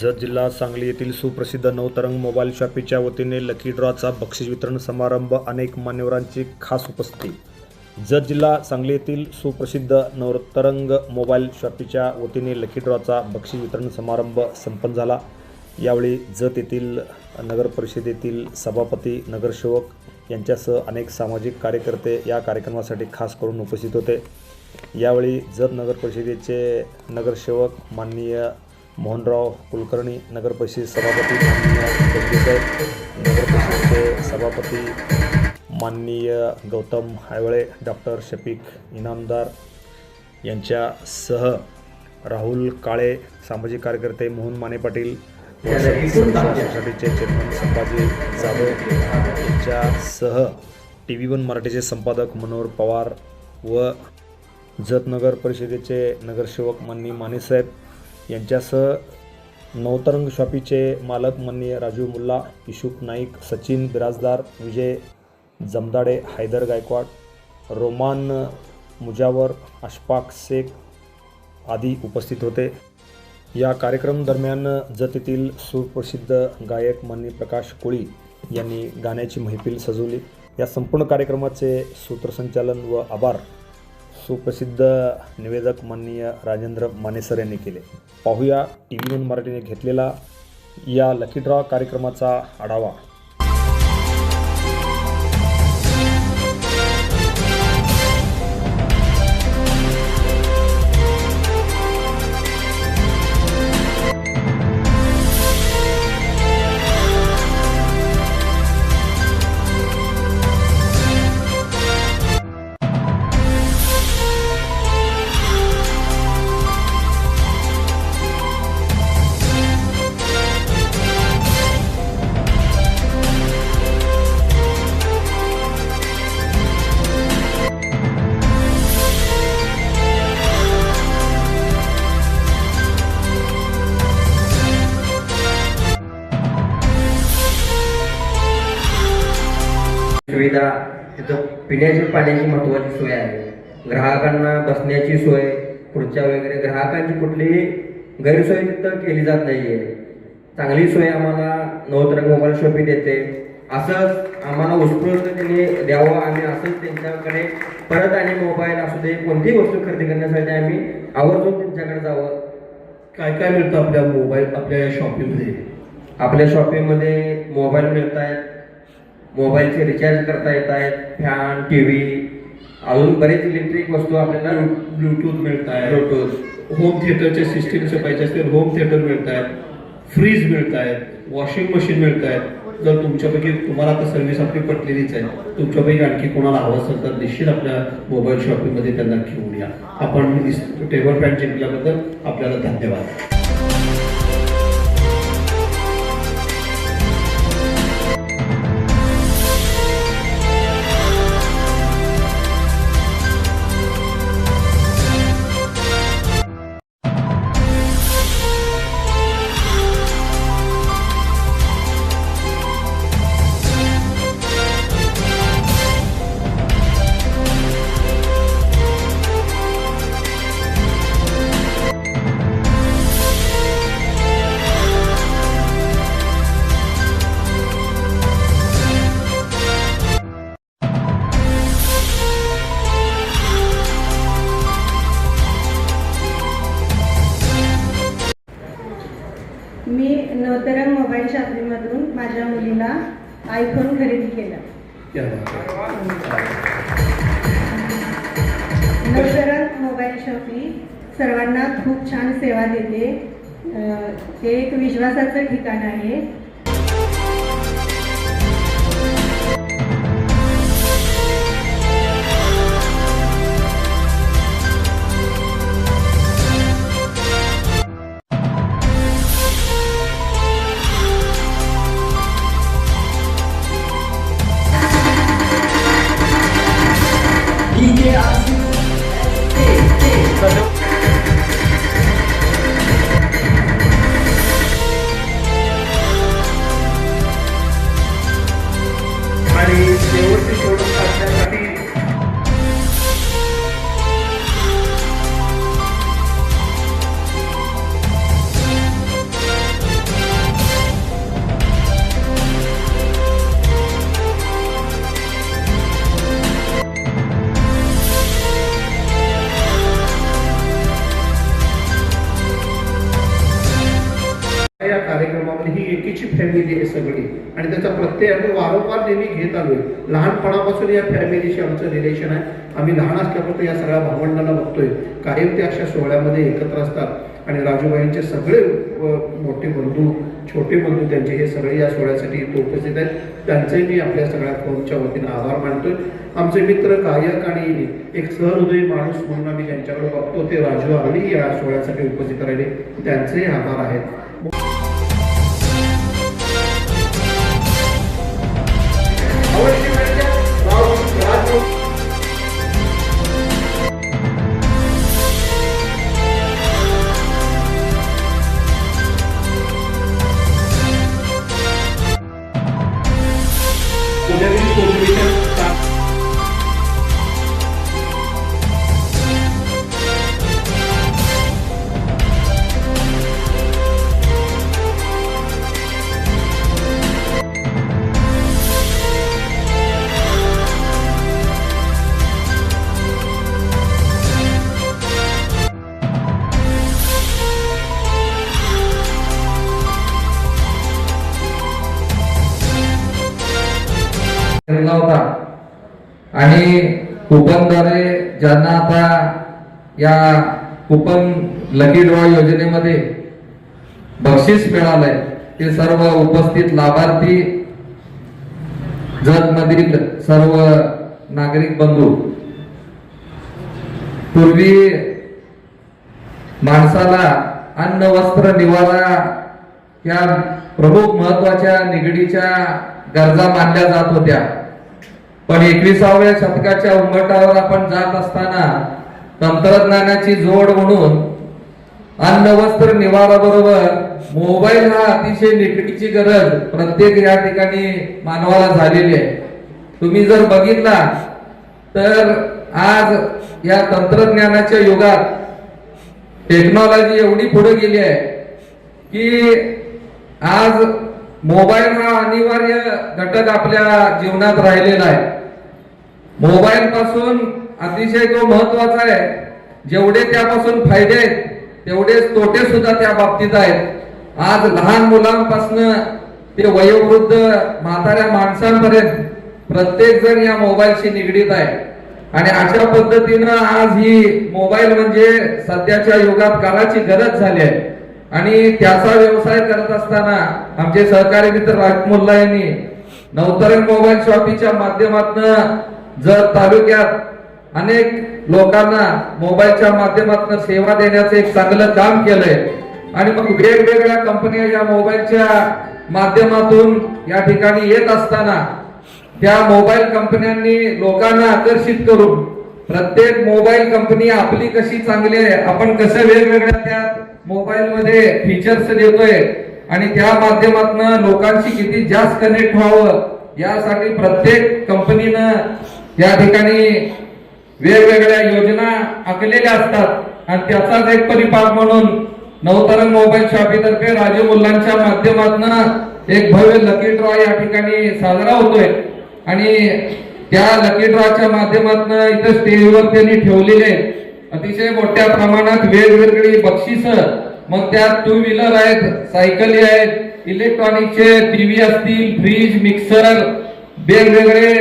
जत जिल्हा सांगली येथील सुप्रसिद्ध नवतरंग मोबाईल शॉपीच्या वतीने लकी ड्रॉचा बक्षीस वितरण समारंभ अनेक मान्यवरांची खास उपस्थिती. जत जिल्हा सांगली येथील सुप्रसिद्ध नवतरंग मोबाईल शॉपीच्या वतीने लकी ड्रॉचा बक्षीस वितरण समारंभ संपन्न झाला. यावेळी जत येथील नगर परिषदेतील सभापती नगरसेवक यांच्यासह अनेक सामाजिक कार्यकर्ते या कार्यक्रमासाठी खास करून उपस्थित होते. यावेळी जत नगर परिषदेचे नगरसेवक माननीय मोहनराव कुलकर्णी नगरपरिषद सभापती माननीय गंगेसाहेब नगर सभापती माननीय गौतम हायवळे डॉक्टर शफीक इनामदार यांच्यासह राहुल काळे सामाजिक कार्यकर्ते मोहन माने पाटील सोसायटीचे चेअरमन संभाजी जाधव यांच्यासह टी व्ही वन मराठीचे संपादक मनोहर पवार व जत नगर परिषदेचे नगरसेवक माननीय मानेसाहेब यांच्यासह नवतरंग शॉपीचे मालक माननीय राजू मुल्ला इशुक नाईक सचिन बिराजदार विजय जमदाडे हैदर गायकवाड रोमान मुजावर अशफाक शेख आदी उपस्थित होते. या कार्यक्रम दरम्यान सुप्रसिद्ध गायक माननीय प्रकाश कोळी यांनी गाण्याची महफिल सजवली. या संपूर्ण कार्यक्रमाचे सूत्रसंचालन व आभार. सुप्रसिद्ध निवेदक माननीय राजेंद्र मानेसर यांनी केले. पाहूया टी व्ही वन मराठीने घेतलेला या लकी ड्रॉ कार्यक्रमाचा आढावा. सुविधा तिथं पिण्याची पाण्याची महत्वाची सोय आहे. ग्राहकांना बसण्याची सोय खुर्च्या वगैरे ग्राहकांची कुठलीही गैरसोय तिथं केली जात नाहीये. चांगली सोय आम्हाला नवतरंग मोबाईल शॉपी देते असंच आम्हाला उत्स्फूर्ततेने द्यावं आम्ही असंच त्यांच्याकडे परत आणि मोबाईल असू दे कोणतीही वस्तू खरेदी करण्यासाठी आम्ही आवर्जून त्यांच्याकडे जावं. काय काय मिळतं आपल्या मोबाईल आपल्या शॉपिंगमध्ये आपल्या शॉपिंगमध्ये मोबाईल मिळत आहेत मोबाईलचे रिचार्ज करता येत आहेत फॅन टी व्ही अजून बरेच इलेक्ट्रिक वस्तू आपल्याला ब्लूटूथ मिळत आहे ब्लूटूथ होम थिएटरचे सिस्टीमचे पाहिजे असतील होम थिएटर मिळत आहेत. फ्रीज मिळत आहेत. वॉशिंग मशीन मिळत आहेत. जर तुमच्यापैकी तुम्हाला आता सर्व्हिस आपली पटलेलीच आहे तुमच्यापैकी आणखी कोणाला हवं असेल तर निश्चित आपल्या मोबाईल शॉपिंगमध्ये त्यांना घेऊन या. आपण टेबल पॅन जिंकल्याबद्दल आपल्याला धन्यवाद. मी नवतरंग मोबाईल शॉपीमधून माझ्या मुलीला आयफोन खरेदी केला. नवतरंग मोबाईल शॉपी सर्वांना खूप छान सेवा देते. ते एक विश्वासाचं ठिकाण आहे. Yeah. या कार्यक्रमामध्ये ही एकीची फॅमिली आहे सगळी. आणि त्याचा प्रत्यय आम्ही वारंवार नेहमी घेत आलोय. लहानपणापासून या फॅमिलीशी आमचं रिलेशन आहे. आम्ही लहान असल्यापासून या सगळ्या भावंडांना बघतोय. कायम ते अशा सोहळ्यामध्ये एकत्र असतात. आणि राजूबाईंचे सगळे मोठे बंधू छोटे बंधू त्यांचे हे सगळे या सोहळ्यासाठी इथे उपस्थित आहेत. त्यांचे मी आपल्या सगळ्या फोनच्या वतीनं आभार मानतोय. आमचे मित्र गायक आणि एक सहृदय माणूस म्हणून आम्ही ज्यांच्याकडे बघतो ते राजू आवडी या सोहळ्यासाठी उपस्थित राहिले. त्यांचे आभार आहेत. नव्हता आणि कुपनद्वारे ज्यांना आता या कुपन लकी ड्रॉ योजनेमध्ये बक्षीस मिळालंय ते सर्व उपस्थित लाभार्थी जगमधील सर्व नागरिक बंधू. पूर्वी माणसाला अन्न वस्त्र निवारा या प्रमुख महत्त्वाच्या निगडीच्या गरजा मानल्या जात होत्या. पण एकविसाव्या शतकाच्या उंबटावर आपण जात असताना तंत्रज्ञानाची जोड म्हणून अन्न वस्त्र निवारा बरोबर मोबाईल हा अतिशय निकटीची गरज प्रत्येक या ठिकाणी मानवाला झालेली आहे. तुम्ही जर बघितला तर आज या तंत्रज्ञानाच्या युगात टेक्नॉलॉजी एवढी पुढे गेली आहे की आज मोबाईल हा अनिवार्य घटक आपल्या जीवनात राहिलेला आहे. मोबाईल पासून अतिशय तो महत्त्वाचा आहे. जेवढे त्यापासून फायदे आहेत तेवढेच तोटे सुद्धा त्या बाबतीत आहेत. आज लहान मुलांपासून ते वयोवृद्ध म्हाताऱ्या माणसांपर्यंत प्रत्येक जण या मोबाईलशी निगडीत आहे. आणि अशा पद्धतीनं आज ही मोबाईल म्हणजे सध्याच्या युगात काळाची गरज झाली आहे. आणि त्याचा व्यवसाय करत असताना आमचे सहकारी मित्र राजमुल्ला यांनी नवतरंग मोबाईल शॉपीच्या माध्यमातून जर तालुक्यात अनेक लोकांना मोबाईलच्या माध्यमातून सेवा देण्याचं एक चांगलं काम केलंय आणि मग वेगवेगळ्या कंपन्या या मोबाईलच्या माध्यमातून या ठिकाणी येत असताना त्या मोबाईल कंपन्यांनी लोकांना आकर्षित करून प्रत्येक मोबाईल कंपनी आपली कशी चांगली आहे आपण कसं वेगवेगळ्या त्या मोबाईल मध्ये फीचर्स देतोय आणि त्या माध्यमातून लोकांशी किती जास्त कनेक्ट व्हावं यासाठी प्रत्येक कंपनीनं या ठिकाणी वेगवेगळ्या योजना आखलेल्या असतात. आणि त्याचाच एक परिपाक म्हणून नवतरंग मोबाईल शॉपीतर्फे राजीव मुल्लांच्या माध्यमातून एक भव्य लकी ड्रॉ या ठिकाणी साजरा होतोय. आणि त्या लकी ड्रॉच्या माध्यमातून इथं स्टेजवर त्यांनी ठेवलेले अतिशय मोठ्या प्रमाणात वेगवेगळी बक्षिस. मग त्यात टू व्हीलर आहेत सायकली आहेत इलेक्ट्रॉनिकचे टीव्ही असतील फ्रीज मिक्सर वेगवेगळे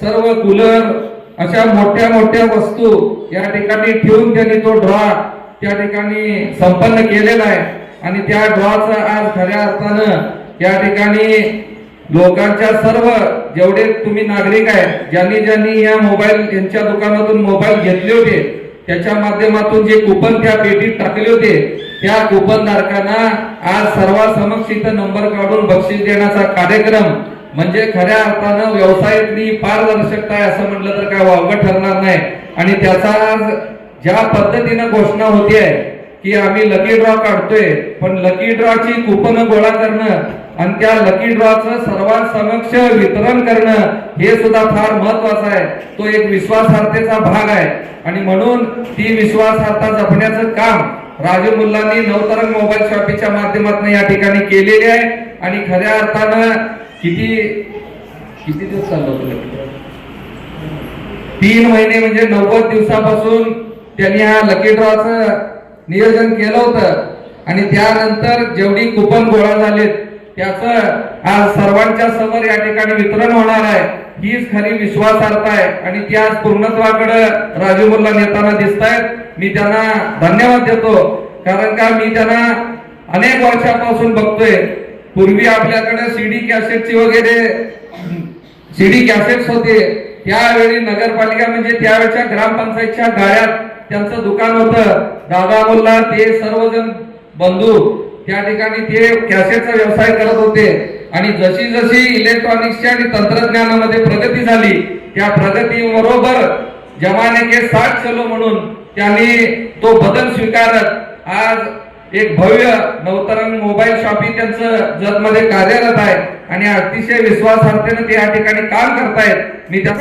सर्व कूलर अशा मोठ्या मोठ्या वस्तू या ठिकाणी ठेवून त्यांनी तो ड्रॉ त्या ठिकाणी संपन्न केलेला आहे. आणि त्या ड्रॉचा आज खऱ्या अर्थानं या ठिकाणी लोकांच्या सर्व जेवढे तुम्ही नागरिक आहेत ज्यांनी ज्यांनी या मोबाईल यांच्या दुकानातून मोबाईल घेतले होते त्याच्या माध्यमातून जे कुपन त्या पेटीत टाकले होते त्या कुपन धारकांना आज सर्वांसमक्ष इथं नंबर काढून बक्षीस देण्याचा कार्यक्रम म्हणजे खऱ्या अर्थानं व्यवसायातली पारदर्शकता आहे असं म्हटलं तर काय वावगं ठरणार नाही. आणि त्याचा आज ज्या पद्धतीनं घोषणा होती आहे की आम्ही लकी ड्रॉ काढतोय पण लकी ड्रॉची कुपन गोळा करणं आणि त्या लकी ड्रॉचं सर्वांसमक्ष वितरण करणं हे सुद्धा फार महत्वाचं आहे. तो एक विश्वासार्हतेचा भाग आहे. आणि म्हणून ती विश्वासार्हता जपण्याचं काम राजू मुल्लांनी नवतरंग मोबाईल शॉपीच्या माध्यमातून या ठिकाणी केलेले आहे. आणि खऱ्या अर्थानं किती किती दिवस चाललं होतं तीन महिने म्हणजे नव्वद दिवसापासून त्यांनी हा लकी ड्रॉचं नियोजन केलं होतं. आणि त्यानंतर जेवढी कुपन गोळा झालेत त्याचं आज सर्वांच्या समोर या ठिकाणी वितरण होणार आहे. हीच खरी विश्वासार्हता आहे. आणि ती आज पूर्णत्वाकडे राजू मुल्ला नेताना दिसत आहेत मी त्यांना धन्यवाद देतो. कारण का मी त्यांना अनेक वर्षापासून बघतोय. पूर्वी आपल्याकडे सीडी कॅसेटची वगैरे सीडी कॅसेट्स होते. त्यावेळी नगरपालिका म्हणजे त्यावेळच्या ग्रामपंचायतच्या गाळ्यात त्यांचं दुकान होतं. दादा मुल्ला ते सर्वजण बंधू त्या ठिकाणी ते कॅसेटचा व्यवसाय करत होते. आणि जशी जशी इलेक्ट्रॉनिक्सच्या आणि तंत्रज्ञानामध्ये प्रगती झाली त्या प्रगती बरोबर जमाने के साथ चलो म्हणून त्यांनी तो बदल स्वीकारत. आज एक भव्य नवतरंग मोबाईल शॉपिंग त्यांचं जतमध्ये कार्यरत आहे. आणि अतिशय विश्वासार्थेने ते या ठिकाणी काम करतायत. मी त्या